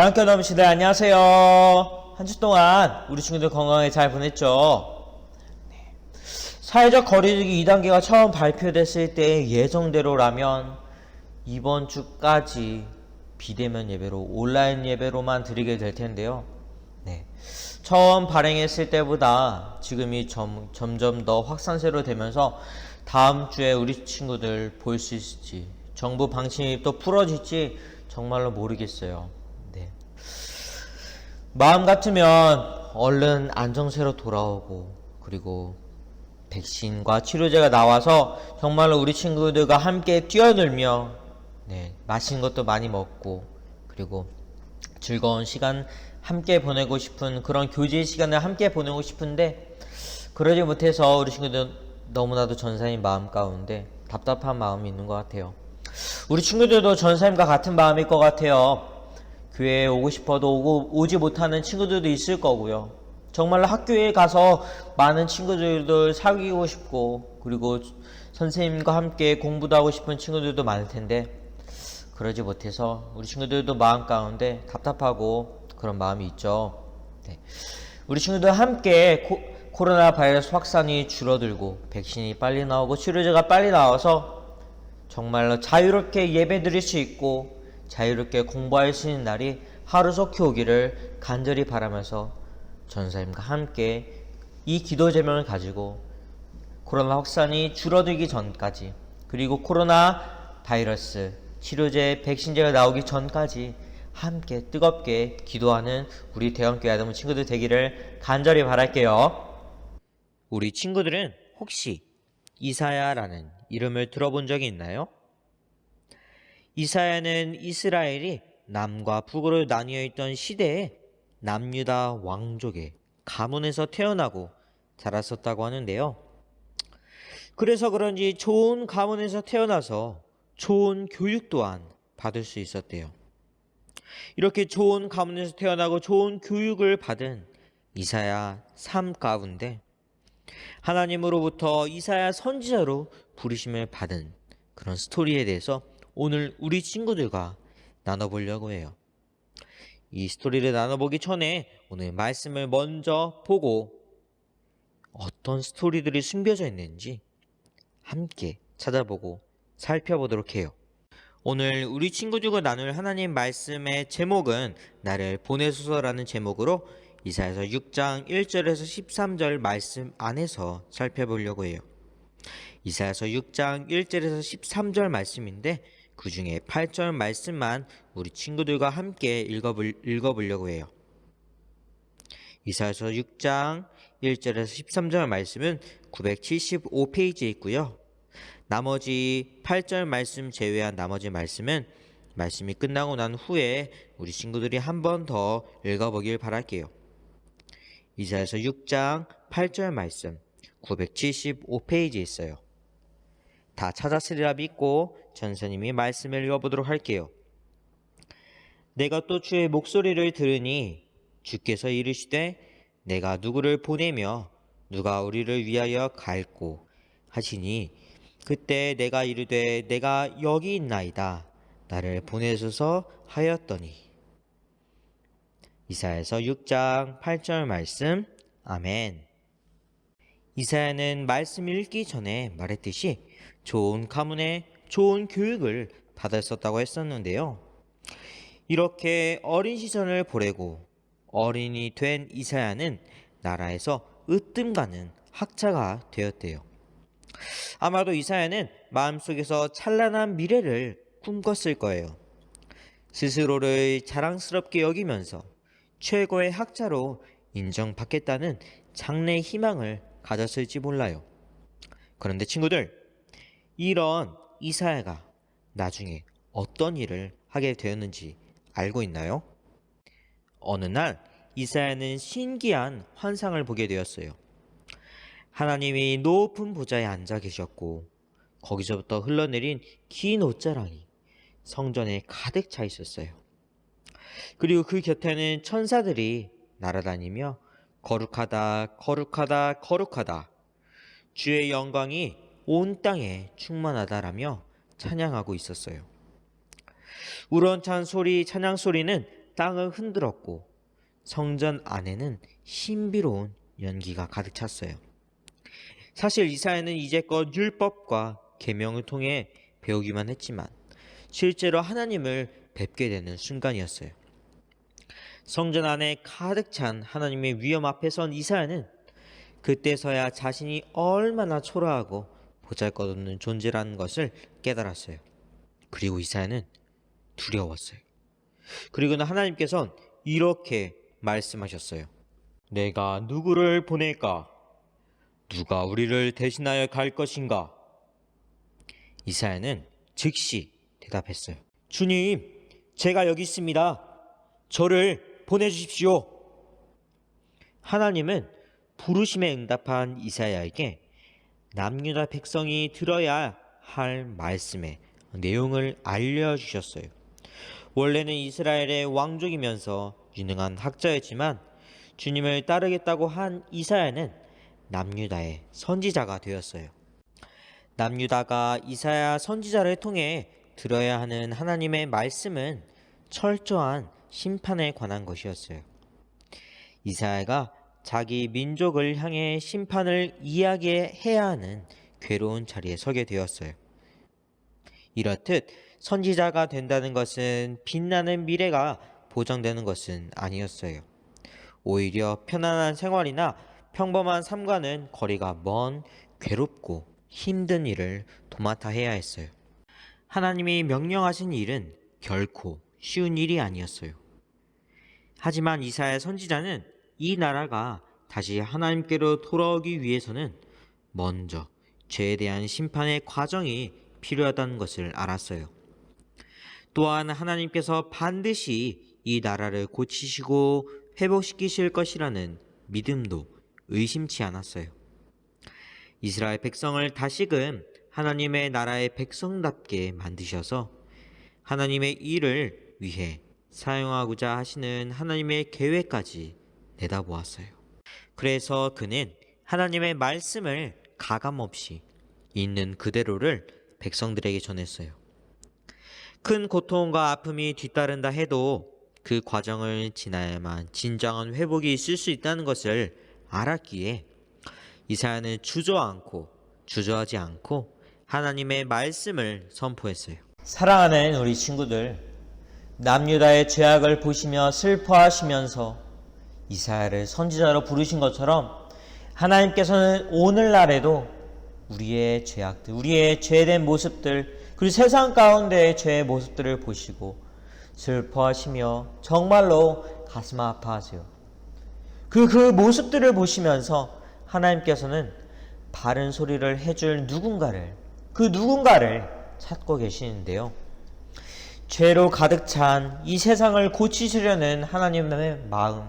대학교 넘시대 안녕하세요. 한 주 동안 우리 친구들 건강하게 잘 보냈죠? 네. 사회적 거리두기 2단계가 처음 발표됐을 때 예정대로라면 이번 주까지 비대면 예배로 온라인 예배로만 드리게 될 텐데요. 네. 처음 발행했을 때보다 지금이 점, 점점 더 확산세로 되면서 다음 주에 우리 친구들 볼 수 있을지 정부 방침이 또 풀어질지 정말로 모르겠어요. 네. 마음 같으면 얼른 안정세로 돌아오고 그리고 백신과 치료제가 나와서 정말로 우리 친구들과 함께 뛰어놀며 네, 맛있는 것도 많이 먹고 그리고 즐거운 시간 함께 보내고 싶은 그런 교제 시간을 함께 보내고 싶은데 그러지 못해서 우리 친구들 너무나도 전사님 마음 가운데 답답한 마음이 있는 것 같아요. 우리 친구들도 전사님과 같은 마음일 것 같아요. 교회에 오고 싶어도 오고 오지 못하는 친구들도 있을 거고요. 정말로 학교에 가서 많은 친구들도 사귀고 싶고 그리고 선생님과 함께 공부도 하고 싶은 친구들도 많을 텐데 그러지 못해서 우리 친구들도 마음 가운데 답답하고 그런 마음이 있죠. 네. 우리 친구들 함께 코, 코로나 바이러스 확산이 줄어들고 백신이 빨리 나오고 치료제가 빨리 나와서 정말로 자유롭게 예배 드릴 수 있고 자유롭게 공부할 수 있는 날이 하루 속히 오기를 간절히 바라면서 전사님과 함께 이 기도 제명을 가지고 코로나 확산이 줄어들기 전까지 그리고 코로나 바이러스 치료제 백신제가 나오기 전까지 함께 뜨겁게 기도하는 우리 대형교회 아동 친구들 되기를 간절히 바랄게요. 우리 친구들은 혹시 이사야라는 이름을 들어본 적이 있나요? 이사야는 이스라엘이 남과 북으로 나뉘어 있던 시대에 남유다 왕족의 가문에서 태어나고 자랐었다고 하는데요. 그래서 그런지 좋은 가문에서 태어나서 좋은 교육 또한 받을 수 있었대요. 이렇게 좋은 가문에서 태어나고 좋은 교육을 받은 이사야 삶 가운데 하나님으로부터 이사야 선지자로 부르심을 받은 그런 스토리에 대해서 오늘 우리 친구들과 나눠보려고 해요. 이 스토리를 나눠보기 전에 오늘 말씀을 먼저 보고 어떤 스토리들이 숨겨져 있는지 함께 찾아보고 살펴보도록 해요. 오늘 우리 친구들과 나눌 하나님 말씀의 제목은 나를 보내소서라는 제목으로 이사야서 6장 1절에서 13절 말씀 안에서 살펴보려고 해요. 이사야서 6장 1절에서 13절 말씀인데 그 중에 8절 말씀만 우리 친구들과 함께 읽어볼, 읽어보려고 해요. 이사야서 6장 1절에서 13절 말씀은 975페이지에 있고요. 나머지 8절 말씀 제외한 나머지 말씀은 말씀이 끝나고 난 후에 우리 친구들이 한 번 더 읽어보길 바랄게요. 이사야서 6장 8절 말씀 975페이지에 있어요. 다 찾았으리라 믿고 전사님이 말씀을 읽어보도록 할게요. 내가 또 주의 목소리를 들으니 주께서 이르시되 내가 누구를 보내며 누가 우리를 위하여 갈고 하시니 그때 내가 이르되 내가 여기 있나이다. 나를 보내소서 하였더니. 이사야서 6장 8절 말씀. 아멘. 이사야는 말씀 읽기 전에 말했듯이 좋은 가문에 좋은 교육을 받았었다고 했었는데요. 이렇게 어린 시절을 보내고 어린이 된 이사야는 나라에서 으뜸 가는 학자가 되었대요. 아마도 이사야는 마음속에서 찬란한 미래를 꿈꿨을 거예요. 스스로를 자랑스럽게 여기면서 최고의 학자로 인정받겠다는 장래의 희망을 가졌을지 몰라요. 그런데 친구들, 이런 이사야가 나중에 어떤 일을 하게 되었는지 알고 있나요? 어느 날 이사야는 신기한 환상을 보게 되었어요. 하나님이 높은 보좌에 앉아 계셨고 거기서부터 흘러내린 긴 옷자랑이 성전에 가득 차 있었어요. 그리고 그 곁에는 천사들이 날아다니며 거룩하다, 거룩하다, 거룩하다. 주의 영광이 온 땅에 충만하다라며 찬양하고 있었어요. 우렁찬 소리, 찬양 소리는 땅을 흔들었고 성전 안에는 신비로운 연기가 가득 찼어요. 사실 이사야는 이제껏 율법과 계명을 통해 배우기만 했지만 실제로 하나님을 뵙게 되는 순간이었어요. 성전 안에 가득 찬 하나님의 위엄 앞에 선 이사야는 그때서야 자신이 얼마나 초라하고 보잘것없는 존재라는 것을 깨달았어요. 그리고 이사야는 두려웠어요. 그리고는 하나님께서는 이렇게 말씀하셨어요. 내가 누구를 보낼까? 누가 우리를 대신하여 갈 것인가? 이사야는 즉시 대답했어요. 주님, 제가 여기 있습니다. 저를 보내주십시오. 하나님은 부르심에 응답한 이사야에게 남유다 백성이 들어야 할 말씀의 내용을 알려주셨어요. 원래는 이스라엘의 왕족이면서 유능한 학자였지만 주님을 따르겠다고 한 이사야는 남유다의 선지자가 되었어요. 남유다가 이사야 선지자를 통해 들어야 하는 하나님의 말씀은 철저한 심판에 관한 것이었어요. 이사야가 자기 민족을 향해 심판을 이야기해야 하는 괴로운 자리에 서게 되었어요. 이렇듯 선지자가 된다는 것은 빛나는 미래가 보장되는 것은 아니었어요. 오히려 편안한 생활이나 평범한 삶과는 거리가 먼 괴롭고 힘든 일을 도맡아 해야 했어요. 하나님이 명령하신 일은 결코 쉬운 일이 아니었어요. 하지만 이사야 선지자는 이 나라가 다시 하나님께로 돌아오기 위해서는 먼저 죄에 대한 심판의 과정이 필요하다는 것을 알았어요. 또한 하나님께서 반드시 이 나라를 고치시고 회복시키실 것이라는 믿음도 의심치 않았어요. 이스라엘 백성을 다시금 하나님의 나라의 백성답게 만드셔서 하나님의 일을 위해 사용하고자 하시는 하나님의 계획까지 내다보았어요. 그래서 그는 하나님의 말씀을 가감없이 있는 그대로를 백성들에게 전했어요. 큰 고통과 아픔이 뒤따른다 해도 그 과정을 지나야만 진정한 회복이 있을 수 있다는 것을 알았기에 이사야는 주저앉고 주저하지 않고 하나님의 말씀을 선포했어요. 사랑하는 우리 친구들, 남유다의 죄악을 보시며 슬퍼하시면서 이사야를 선지자로 부르신 것처럼 하나님께서는 오늘날에도 우리의 죄악들, 우리의 죄된 모습들, 그리고 세상 가운데의 죄의 모습들을 보시고 슬퍼하시며 정말로 가슴 아파하세요. 그, 그 모습들을 보시면서 하나님께서는 바른 소리를 해줄 누군가를, 그 누군가를 찾고 계시는데요. 죄로 가득 찬 이 세상을 고치시려는 하나님의 마음,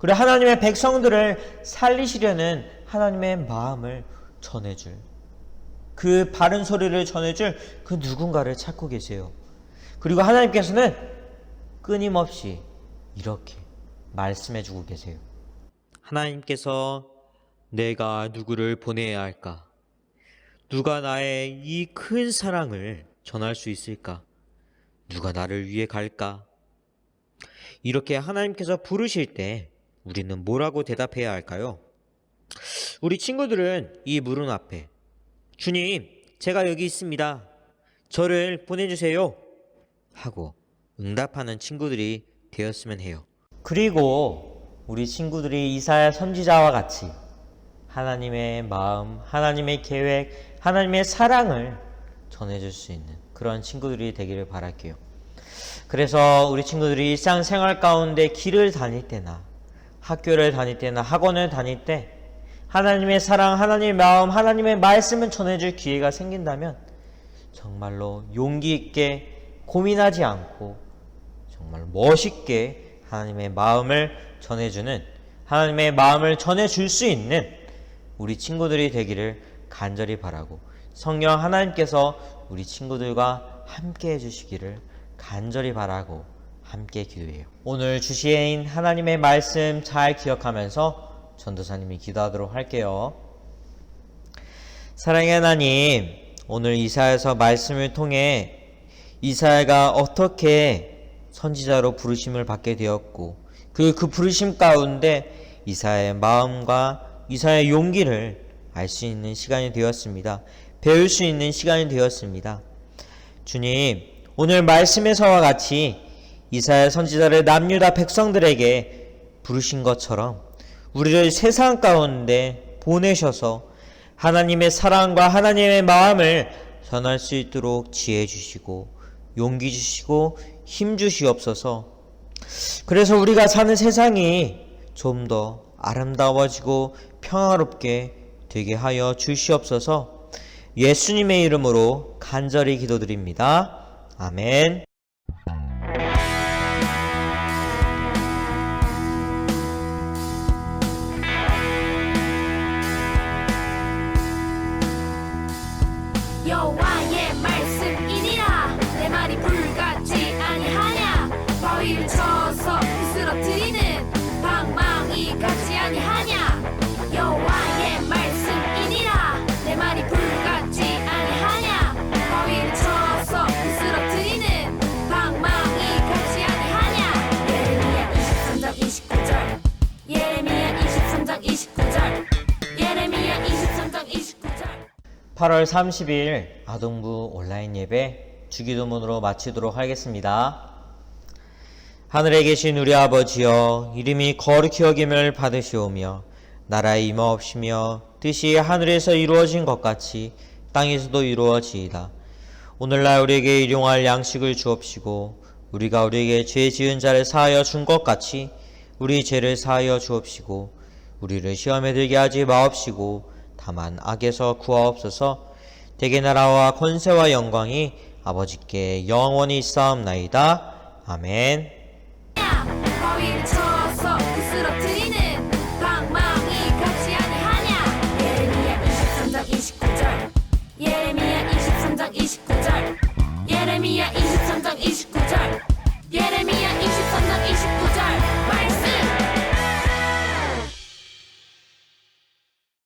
그리고 하나님의 백성들을 살리시려는 하나님의 마음을 전해줄, 그 바른 소리를 전해줄 그 누군가를 찾고 계세요. 그리고 하나님께서는 끊임없이 이렇게 말씀해 주고 계세요. 하나님께서 내가 누구를 보내야 할까? 누가 나의 이 큰 사랑을 전할 수 있을까? 누가 나를 위해 갈까? 이렇게 하나님께서 부르실 때 우리는 뭐라고 대답해야 할까요? 우리 친구들은 이 물음 앞에 주님, 제가 여기 있습니다. 저를 보내주세요. 하고 응답하는 친구들이 되었으면 해요. 그리고 우리 친구들이 이사야 선지자와 같이 하나님의 마음, 하나님의 계획, 하나님의 사랑을 전해줄 수 있는 그런 친구들이 되기를 바랄게요. 그래서 우리 친구들이 일상생활 가운데 길을 다닐 때나 학교를 다닐 때나 학원을 다닐 때 하나님의 사랑, 하나님의 마음, 하나님의 말씀을 전해줄 기회가 생긴다면 정말로 용기 있게 고민하지 않고 정말 멋있게 하나님의 마음을 전해주는 하나님의 마음을 전해줄 수 있는 우리 친구들이 되기를 간절히 바라고 성령 하나님께서 우리 친구들과 함께 해주시기를 간절히 바라고 함께 기도해요. 오늘 주시인 하나님의 말씀 잘 기억하면서 전도사님이 기도하도록 할게요. 사랑의 하나님, 오늘 이사야서 말씀을 통해 이사야가 어떻게 선지자로 부르심을 받게 되었고 그, 그 부르심 가운데 이사야의 마음과 이사야의 용기를 알 수 있는 시간이 되었습니다. 배울 수 있는 시간이 되었습니다. 주님, 오늘 말씀에서와 같이 이사야 선지자를 남유다 백성들에게 부르신 것처럼 우리를 세상 가운데 보내셔서 하나님의 사랑과 하나님의 마음을 전할 수 있도록 지혜 주시고 용기 주시고 힘 주시옵소서. 그래서 우리가 사는 세상이 좀 더 아름다워지고 평화롭게 되게 하여 주시옵소서. 예수님의 이름으로 간절히 기도드립니다. 아멘. 8월 30일 아동부 온라인 예배 주기도문으로 마치도록 하겠습니다. 하늘에 계신 우리 아버지여 이름이 거룩히 여김을 받으시오며 나라의 임하옵시며 뜻이 하늘에서 이루어진 것 같이 땅에서도 이루어지이다. 오늘날 우리에게 일용할 양식을 주옵시고 우리가 우리에게 죄 지은 자를 사하여 준 것 같이 우리 죄를 사하여 주옵시고 우리를 시험에 들게 하지 마옵시고 다만 악에서 구하옵소서 대개 나라와 권세와 영광이 아버지께 영원히 있사옵나이다. 아멘.